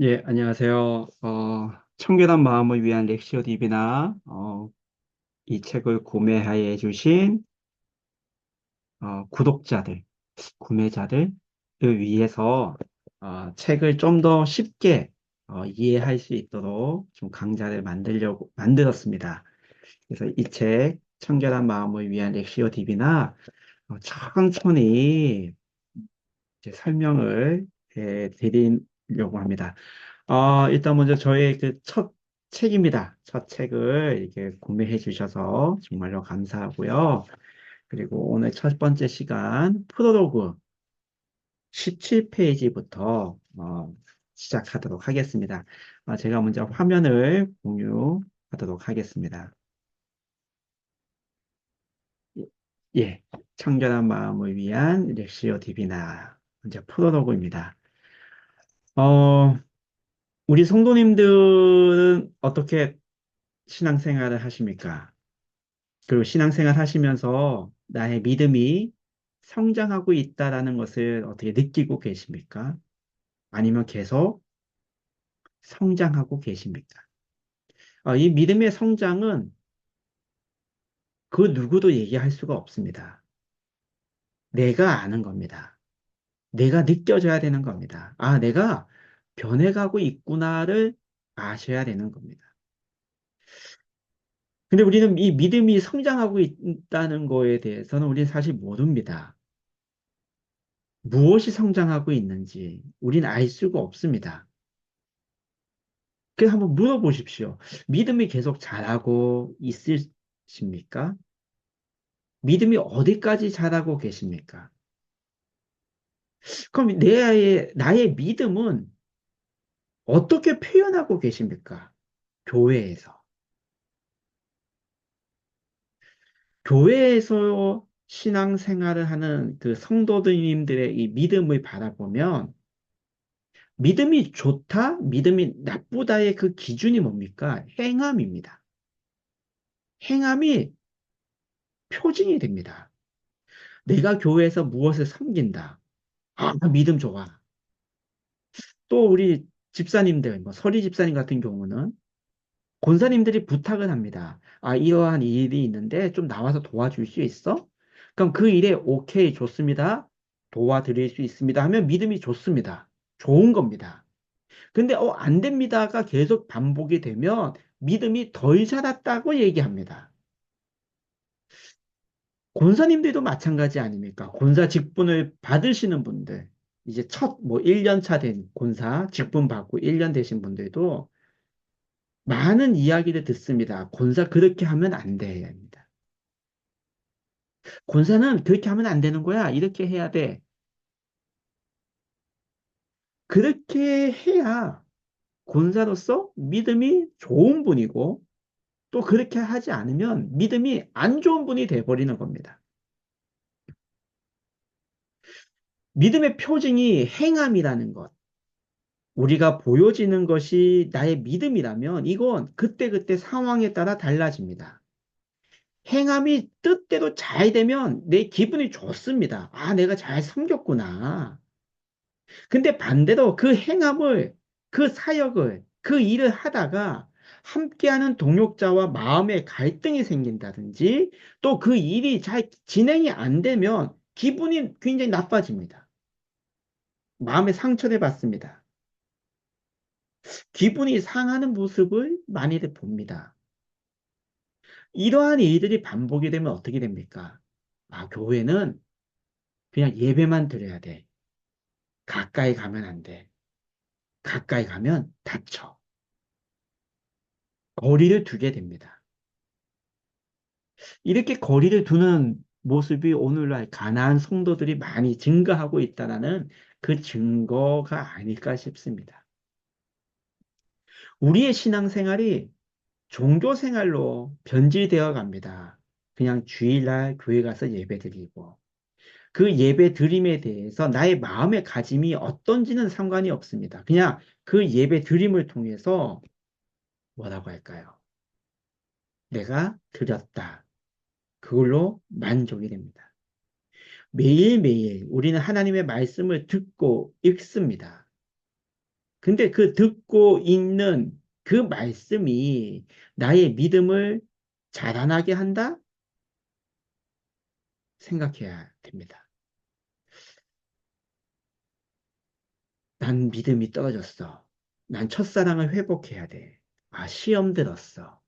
예, 안녕하세요. 어, 청결한 마음을 위한 렉시오 디비나, 어, 이 책을 구매하여 주신, 어, 구독자들, 구매자들을 위해서, 어, 책을 좀 더 쉽게, 어, 이해할 수 있도록 좀 강좌를 만들려고, 만들었습니다. 그래서 이 책, 청결한 마음을 위한 렉시오 디비나, 어, 천천히 이제 설명을 해 드리 려고 합니다. 어, 일단 먼저 저의 그 첫 책입니다. 첫 책을 이렇게 구매해 주셔서 정말로 감사하고요. 그리고 오늘 첫 번째 시간 프로로그 17페이지부터 어, 시작하도록 하겠습니다. 어, 제가 먼저 화면을 공유하도록 하겠습니다. 예, 청결한 마음을 위한 렉시오 디비나 먼저 프로로그입니다. 어, 우리 성도님들은 어떻게 신앙생활을 하십니까? 그리고 신앙생활 하시면서 나의 믿음이 성장하고 있다라는 것을 어떻게 느끼고 계십니까? 아니면 계속 성장하고 계십니까? 어, 이 믿음의 성장은 그 누구도 얘기할 수가 없습니다. 내가 아는 겁니다. 내가 느껴져야 되는 겁니다. 아, 내가 변해가고 있구나를 아셔야 되는 겁니다. 근데 우리는 이 믿음이 성장하고 있다는 거에 대해서는 우리는 사실 모릅니다. 무엇이 성장하고 있는지 우리는 알 수가 없습니다. 그래서 한번 물어보십시오. 믿음이 계속 자라고 있으십니까? 믿음이 어디까지 자라고 계십니까? 그럼 내, 나의 믿음은 어떻게 표현하고 계십니까? 교회에서. 교회에서 신앙생활을 하는 그 성도님들의 이 믿음을 바라보면 믿음이 좋다, 믿음이 나쁘다의 그 기준이 뭡니까? 행함입니다. 행함이 표징이 됩니다. 내가 교회에서 무엇을 섬긴다. 아, 믿음 좋아. 또 우리 집사님들, 뭐 서리 집사님 같은 경우는 권사님들이 부탁을 합니다. 아, 이러한 일이 있는데 좀 나와서 도와줄 수 있어? 그럼 그 일에 오케이, 좋습니다. 도와드릴 수 있습니다. 하면 믿음이 좋습니다. 좋은 겁니다. 근데 어, 안 됩니다가 계속 반복이 되면 믿음이 덜 자랐다고 얘기합니다. 권사님들도 마찬가지 아닙니까? 권사 직분을 받으시는 분들, 이제 첫 뭐 1년 차 된 권사 직분 받고 1년 되신 분들도 많은 이야기를 듣습니다. 권사 그렇게 하면 안 돼. 합니다. 권사는 그렇게 하면 안 되는 거야. 이렇게 해야 돼. 그렇게 해야 권사로서 믿음이 좋은 분이고 또 그렇게 하지 않으면 믿음이 안 좋은 분이 돼버리는 겁니다. 믿음의 표징이 행함이라는 것. 우리가 보여지는 것이 나의 믿음이라면 이건 그때그때 상황에 따라 달라집니다. 행함이 뜻대로 잘 되면 내 기분이 좋습니다. 아, 내가 잘 섬겼구나. 근데 반대로 그 행함을, 그 사역을, 그 일을 하다가 함께하는 동역자와 마음의 갈등이 생긴다든지 또 그 일이 잘 진행이 안 되면 기분이 굉장히 나빠집니다. 마음에 상처를 받습니다. 기분이 상하는 모습을 많이들 봅니다. 이러한 일들이 반복이 되면 어떻게 됩니까? 아, 교회는 그냥 예배만 드려야 돼. 가까이 가면 안 돼. 가까이 가면 다쳐. 거리를 두게 됩니다. 이렇게 거리를 두는 모습이 오늘날 가나안 성도들이 많이 증가하고 있다는 그 증거가 아닐까 싶습니다. 우리의 신앙생활이 종교생활로 변질되어 갑니다. 그냥 주일날 교회 가서 예배 드리고 그 예배 드림에 대해서 나의 마음의 가짐이 어떤지는 상관이 없습니다. 그냥 그 예배 드림을 통해서 뭐라고 할까요? 내가 드렸다. 그걸로 만족이 됩니다. 매일매일 우리는 하나님의 말씀을 듣고 읽습니다. 근데 그 듣고 있는 그 말씀이 나의 믿음을 자라나게 한다? 생각해야 됩니다. 난 믿음이 떨어졌어. 난 첫사랑을 회복해야 돼. 아, 시험 들었어.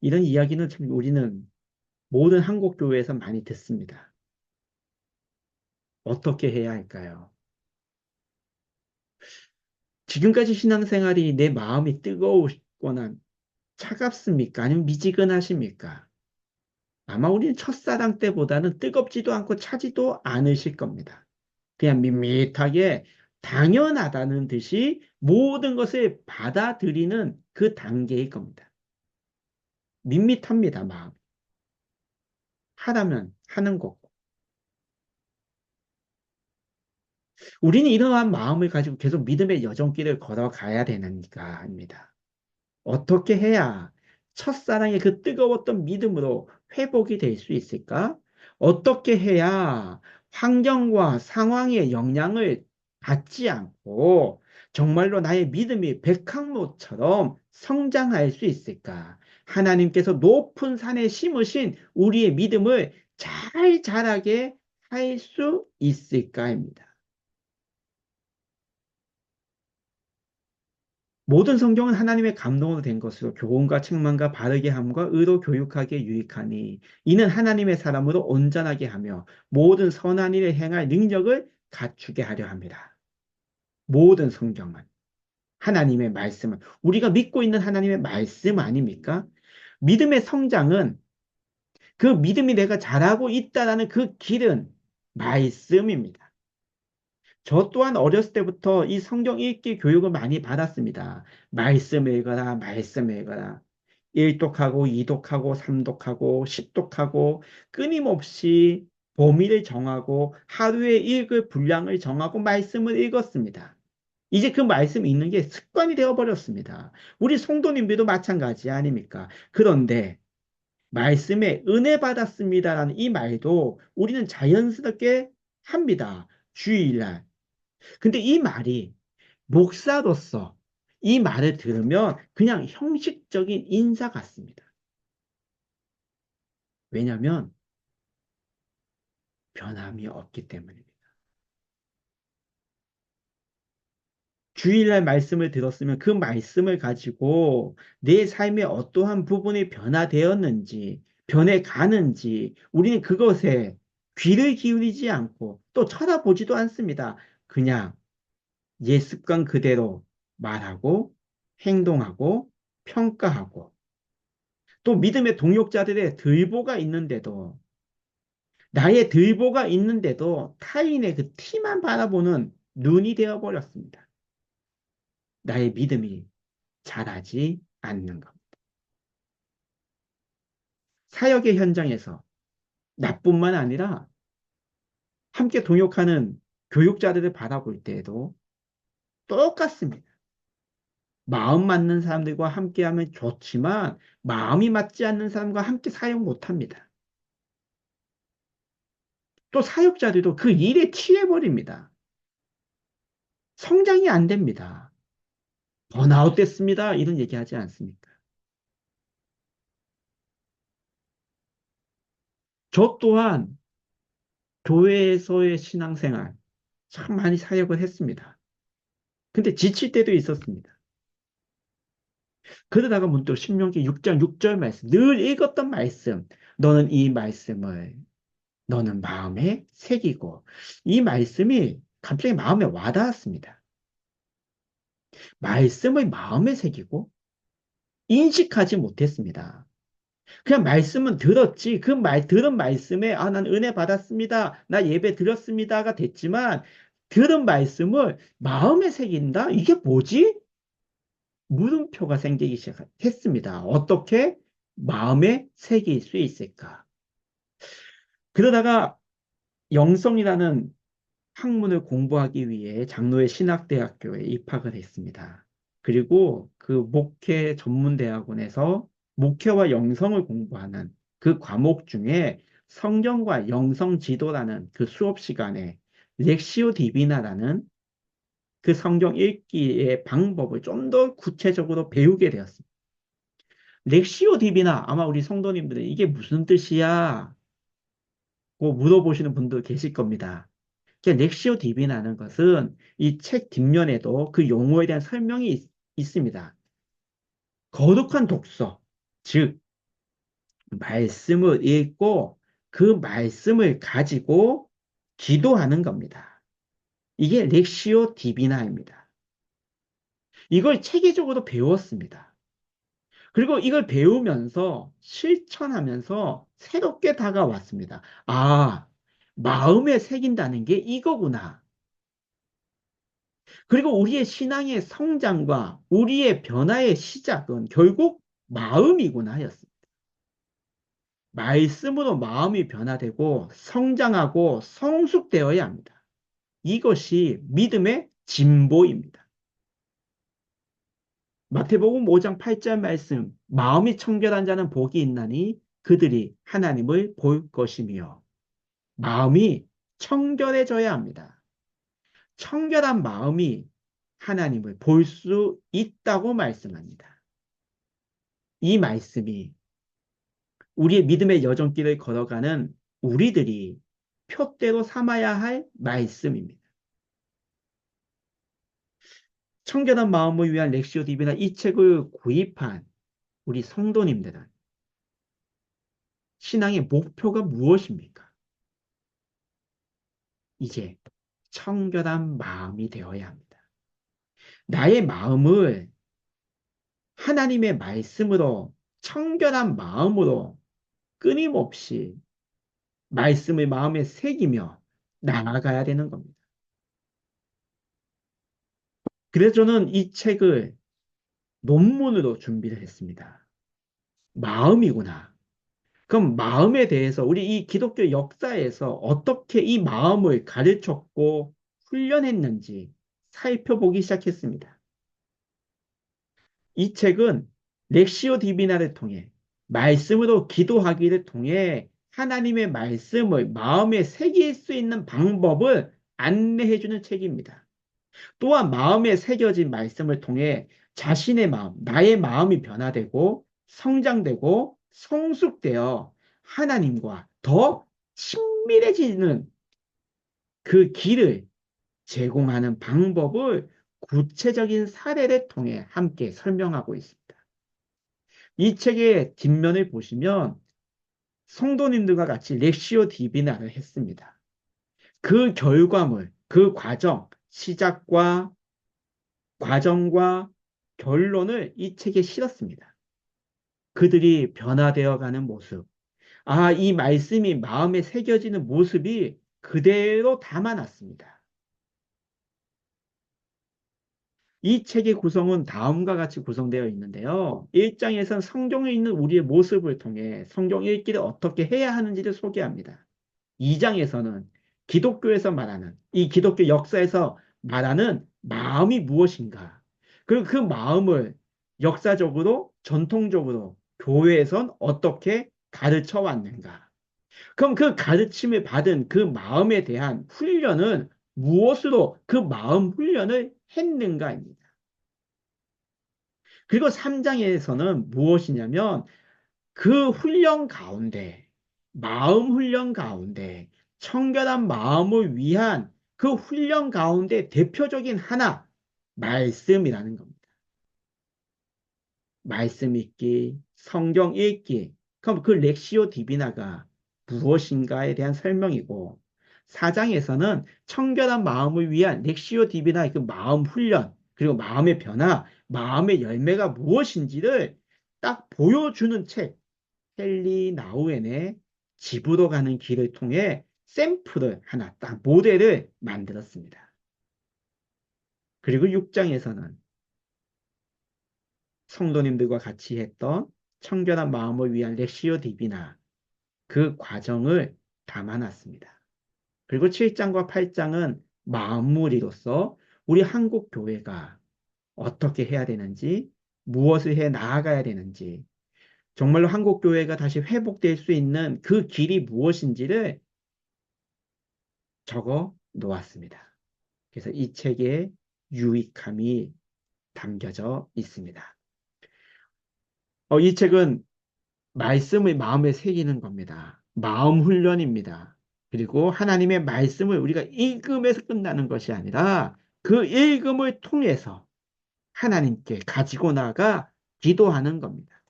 이런 이야기는 참 우리는 모든 한국 교회에서 많이 듣습니다. 어떻게 해야 할까요? 지금까지 신앙생활이 내 마음이 뜨거우거나 차갑습니까? 아니면 미지근하십니까? 아마 우리는 첫사랑 때보다는 뜨겁지도 않고 차지도 않으실 겁니다. 그냥 밋밋하게 당연하다는 듯이 모든 것을 받아들이는 그 단계일 겁니다. 밋밋합니다, 마음. 하라면 하는 거고. 우리는 이러한 마음을 가지고 계속 믿음의 여정길을 걸어가야 되는가 합니다. 어떻게 해야 첫사랑의 그 뜨거웠던 믿음으로 회복이 될 수 있을까? 어떻게 해야 환경과 상황의 영향을 받지 않고 정말로 나의 믿음이 백항로처럼 성장할 수 있을까? 하나님께서 높은 산에 심으신 우리의 믿음을 잘 자라게 할 수 있을까입니다. 모든 성경은 하나님의 감동으로 된 것으로 교훈과 책망과 바르게 함과 의로 교육하기에 유익하니 이는 하나님의 사람으로 온전하게 하며 모든 선한 일을 행할 능력을 갖추게 하려 합니다. 모든 성경은 하나님의 말씀은 우리가 믿고 있는 하나님의 말씀 아닙니까? 믿음의 성장은 그 믿음이 내가 잘하고 있다라는 그 길은 말씀입니다. 저 또한 어렸을 때부터 이 성경 읽기 교육을 많이 받았습니다. 말씀 읽어라, 말씀 읽어라. 1독하고 2독하고 3독하고 10독하고 끊임없이 범위를 정하고 하루에 읽을 분량을 정하고 말씀을 읽었습니다. 이제 그 말씀 읽는 게 습관이 되어버렸습니다. 우리 성도님들도 마찬가지 아닙니까? 그런데 말씀에 은혜 받았습니다라는 이 말도 우리는 자연스럽게 합니다. 주일날, 근데 이 말이 목사로서 이 말을 들으면 그냥 형식적인 인사 같습니다. 왜냐하면 변함이 없기 때문입니다. 주일날 말씀을 들었으면 그 말씀을 가지고 내 삶의 어떠한 부분이 변화되었는지, 변해가는지 우리는 그것에 귀를 기울이지 않고 또 쳐다보지도 않습니다. 그냥 옛 습관 그대로 말하고 행동하고 평가하고 또 믿음의 동역자들의 들보가 있는데도 나의 들보가 있는데도 타인의 그 티만 바라보는 눈이 되어버렸습니다. 나의 믿음이 자라지 않는 겁니다. 사역의 현장에서 나뿐만 아니라 함께 동역하는 교육자들을 바라볼 때에도 똑같습니다. 마음 맞는 사람들과 함께하면 좋지만 마음이 맞지 않는 사람과 함께 사용 못합니다. 또 사역자들도 그 일에 취해버립니다. 성장이 안 됩니다. 번아웃 됐습니다. 이런 얘기 하지 않습니까? 저 또한 교회에서의 신앙생활, 참 많이 사역을 했습니다. 근데 지칠 때도 있었습니다. 그러다가 문득 신명기 6장 6절 말씀, 늘 읽었던 말씀, 너는 이 말씀을 너는 마음에 새기고 이 말씀이 갑자기 마음에 와닿았습니다. 말씀을 마음에 새기고 인식하지 못했습니다. 그냥 말씀은 들었지. 그 말, 들은 말씀에, 아, 난 은혜 받았습니다. 나 예배 드렸습니다가 됐지만, 들은 말씀을 마음에 새긴다? 이게 뭐지? 물음표가 생기기 시작했습니다. 어떻게 마음에 새길 수 있을까? 그러다가 영성이라는 학문을 공부하기 위해 장로의 신학대학교에 입학을 했습니다. 그리고 그 목회 전문대학원에서 목회와 영성을 공부하는 그 과목 중에 성경과 영성 지도라는 그 수업 시간에 렉시오 디비나라는 그 성경 읽기의 방법을 좀 더 구체적으로 배우게 되었습니다. 렉시오 DB나 아마 우리 성도님들은 이게 무슨 뜻이야? 고 물어보시는 분도 계실 겁니다. 렉시오 DB라는 것은 이 책 뒷면에도 그 용어에 대한 설명이 있, 있습니다. 거룩한 독서, 즉 말씀을 읽고 그 말씀을 가지고 기도하는 겁니다. 이게 렉시오 디비나입니다. 이걸 체계적으로 배웠습니다. 그리고 이걸 배우면서 실천하면서 새롭게 다가왔습니다. 아, 마음에 새긴다는 게 이거구나. 그리고 우리의 신앙의 성장과 우리의 변화의 시작은 결국 마음이구나 하였습니다. 말씀으로 마음이 변화되고 성장하고 성숙되어야 합니다. 이것이 믿음의 진보입니다. 마태복음 5장 8절 말씀 마음이 청결한 자는 복이 있나니 그들이 하나님을 볼 것이며 마음이 청결해져야 합니다. 청결한 마음이 하나님을 볼 수 있다고 말씀합니다. 이 말씀이 우리의 믿음의 여정길을 걸어가는 우리들이 표대로 삼아야 할 말씀입니다. 청결한 마음을 위한 렉시오 디비나 이 책을 구입한 우리 성도님들은 신앙의 목표가 무엇입니까? 이제 청결한 마음이 되어야 합니다. 나의 마음을 하나님의 말씀으로 청결한 마음으로 끊임없이 말씀을 마음에 새기며 나아가야 되는 겁니다. 그래서 저는 이 책을 논문으로 준비를 했습니다. 마음이구나. 그럼 마음에 대해서 우리 이 기독교 역사에서 어떻게 이 마음을 가르쳤고 훈련했는지 살펴보기 시작했습니다. 이 책은 렉시오 디비나를 통해 말씀으로 기도하기를 통해 하나님의 말씀을 마음에 새길 수 있는 방법을 안내해 주는 책입니다. 또한 마음에 새겨진 말씀을 통해 자신의 마음, 나의 마음이 변화되고 성장되고 성숙되어 하나님과 더 친밀해지는 그 길을 제공하는 방법을 구체적인 사례를 통해 함께 설명하고 있습니다. 이 책의 뒷면을 보시면 성도님들과 같이 렉시오 디비나를 했습니다. 그 결과물, 그 과정, 시작과 과정과 결론을 이 책에 실었습니다. 그들이 변화되어 가는 모습. 아, 이 말씀이 마음에 새겨지는 모습이 그대로 담아놨습니다. 이 책의 구성은 다음과 같이 구성되어 있는데요. 1장에선 성경에 있는 우리의 모습을 통해 성경 읽기를 어떻게 해야 하는지를 소개합니다. 2장에서는 기독교에서 말하는 이 기독교 역사에서 말하는 마음이 무엇인가 그리고 그 마음을 역사적으로 전통적으로 교회에선 어떻게 가르쳐 왔는가 그럼 그 가르침을 받은 그 마음에 대한 훈련은 무엇으로 그 마음 훈련을 했는가입니다. 그리고 3장에서는 무엇이냐면 그 훈련 가운데, 마음 훈련 가운데, 청결한 마음을 위한 그 훈련 가운데 대표적인 하나, 말씀이라는 겁니다. 말씀 읽기, 성경 읽기, 그럼 그 렉시오 디비나가 무엇인가에 대한 설명이고, 4장에서는 청결한 마음을 위한 렉시오 디비나의 그 마음 훈련, 그리고 마음의 변화, 마음의 열매가 무엇인지를 딱 보여주는 책, 헨리 나우엔의 집으로 가는 길을 통해 샘플을 하나 딱 모델을 만들었습니다. 그리고 6장에서는 성도님들과 같이 했던 청결한 마음을 위한 렉시오 디비나 그 과정을 담아놨습니다. 그리고 7장과 8장은 마무리로서 우리 한국 교회가 어떻게 해야 되는지, 무엇을 해 나아가야 되는지, 정말로 한국 교회가 다시 회복될 수 있는 그 길이 무엇인지를 적어 놓았습니다. 그래서 이 책의 유익함이 담겨져 있습니다. 어, 이 책은 말씀을 마음에 새기는 겁니다. 마음 훈련입니다. 그리고 하나님의 말씀을 우리가 읽음에서 끝나는 것이 아니라 그 읽음을 통해서 하나님께 가지고 나가 기도하는 겁니다.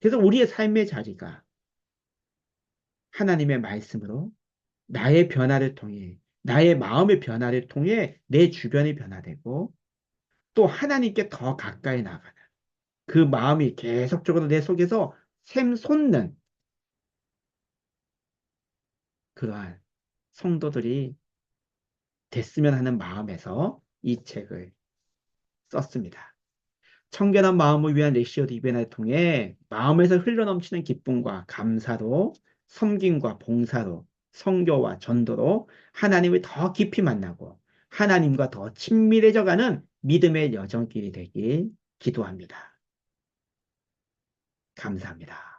그래서 우리의 삶의 자리가 하나님의 말씀으로 나의 변화를 통해 나의 마음의 변화를 통해 내 주변이 변화되고 또 하나님께 더 가까이 나가는 그 마음이 계속적으로 내 속에서 샘솟는 그러한 성도들이 됐으면 하는 마음에서 이 책을 썼습니다. 청결한 마음을 위한 레시오 디베나를 통해 마음에서 흘러넘치는 기쁨과 감사로 섬김과 봉사로 성교와 전도로 하나님을 더 깊이 만나고 하나님과 더 친밀해져가는 믿음의 여정길이 되길 기도합니다. 감사합니다.